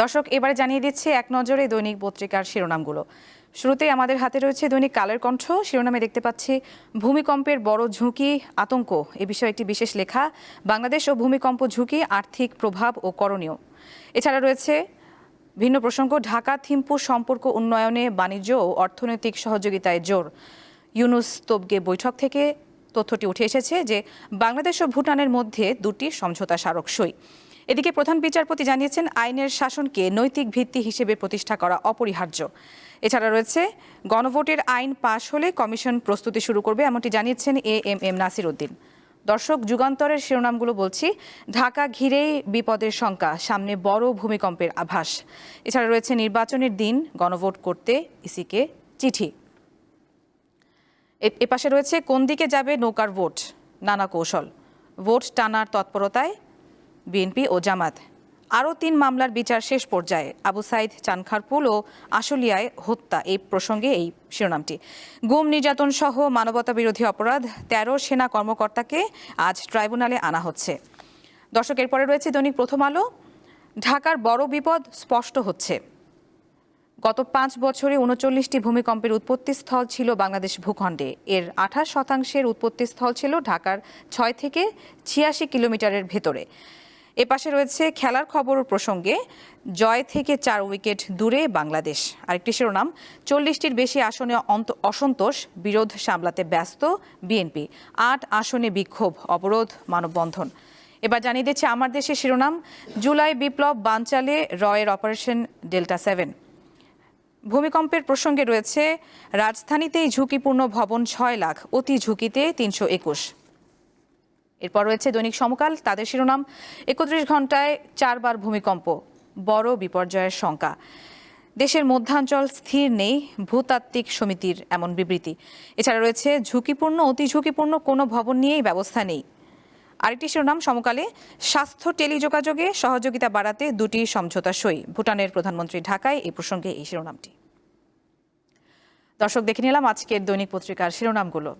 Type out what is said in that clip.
দর্শক, এবারে জানিয়ে দিচ্ছে এক নজরে দৈনিক পত্রিকার শিরোনামগুলো। শুরুতে আমাদের হাতে রয়েছে দৈনিক কালের কণ্ঠ। শিরোনামে দেখতে পাচ্ছি, ভূমিকম্পের বড় ঝুঁকি, আতঙ্ক। এ বিষয়ে একটি বিশেষ লেখা, বাংলাদেশ ও ভূমিকম্প ঝুঁকি, আর্থিক প্রভাব ও করণীয়। এছাড়া রয়েছে ভিন্ন প্রসঙ্গ, ঢাকা, থিম্পু সম্পর্ক উন্নয়নে বাণিজ্য ও অর্থনৈতিক সহযোগিতায় জোর। ইউনুস তোবগে বৈঠক থেকে তথ্যটি উঠে এসেছে যে, বাংলাদেশ ও ভুটানের মধ্যে দুটি সমঝোতা স্মারক সই এদিকে প্রধান বিচারপতি জানিয়েছেন আইনের শাসনকে নৈতিক ভিত্তি হিসেবে প্রতিষ্ঠা করা অপরিহার্য। এছাড়া রয়েছে, গণভোটের আইন পাশ হলে কমিশন প্রস্তুতি শুরু করবে, এমনটি জানিয়েছেন A M M Nasir Uddin. দর্শক, যুগান্তরের শিরোনামগুলো বলছি। ঢাকা ঘিরেই বিপদের শঙ্কা, সামনে বড় ভূমিকম্পের আভাস। এছাড়া রয়েছে, নির্বাচনের দিন গণভোট করতে ইসিকে চিঠি। এপাশে রয়েছে, কোন দিকে যাবে নৌকার ভোট? নানা কৌশল। ভোট টানার তৎপরতায় বিএনপি ও জামাত। আরও তিন মামলার বিচার শেষ পর্যায়ে আবু সাইদ চানখারপুল ও আশুলিয়ায় হত্যা, এই প্রসঙ্গে এই শিরোনামটি। গুম নির্যাতন সহ মানবতা বিরোধী অপরাধ, তেরো সেনা কর্মকর্তাকে আজ ট্রাইব্যুনালে আনা হচ্ছে। দর্শক পরে রয়েছে দৈনিক প্রথম আলো। ঢাকার বড় বিপদ স্পষ্ট হচ্ছে। গত পাঁচ বছরে উনচল্লিশটি ভূমিকম্পের উৎপত্তিস্থল ছিল বাংলাদেশ ভূখণ্ডে। এর আঠাশ শতাংশের উৎপত্তিস্থল ছিল ঢাকার ছয় থেকে ছিয়াশি কিলোমিটারের ভেতরে। এপাশে রয়েছে খেলার খবর প্রসঙ্গে জয় থেকে চার উইকেট দূরে বাংলাদেশ। আরেকটি শিরোনাম, চল্লিশটির বেশি আসনে অসন্তোষ বিরোধ সামলাতে ব্যস্ত বিএনপি। আট আসনে বিক্ষোভ, অবরোধ, মানববন্ধন। এবার জানিয়ে দিচ্ছে আমার দেশের শিরোনাম, জুলাই বিপ্লব বানচালে রয়ের অপারেশন ডেল্টা সেভেন। ভূমিকম্পের প্রসঙ্গে রয়েছে, রাজধানীতেই ঝুঁকিপূর্ণ ভবন ছয় লাখ, অতি ঝুঁকিতে তিনশো একুশ। এরপর রয়েছে দৈনিক সমকাল, তাদের শিরোনাম, একত্রিশ ঘন্টায় চারবার ভূমিকম্প, বড় বিপর্যয়ের শঙ্কা। দেশের মধ্যাঞ্চল স্থির নেই, ভূতাত্ত্বিক সমিতির এমন বিবৃতি। এছাড়া রয়েছে ঝুঁকিপূর্ণ, অতি ঝুঁকিপূর্ণ কোনো ভবন নিয়েই ব্যবস্থা নেই। আরেকটি শিরোনাম, সমকালে, স্বাস্থ্য টেলিযোগাযোগে সহযোগিতা বাড়াতে দুটি সমঝোতা সই। ভুটানের প্রধানমন্ত্রী ঢাকায় এই প্রসঙ্গে এই শিরোনামটি। দর্শক, দেখে নিলাম আজকের দৈনিক পত্রিকার শিরোনামগুলো।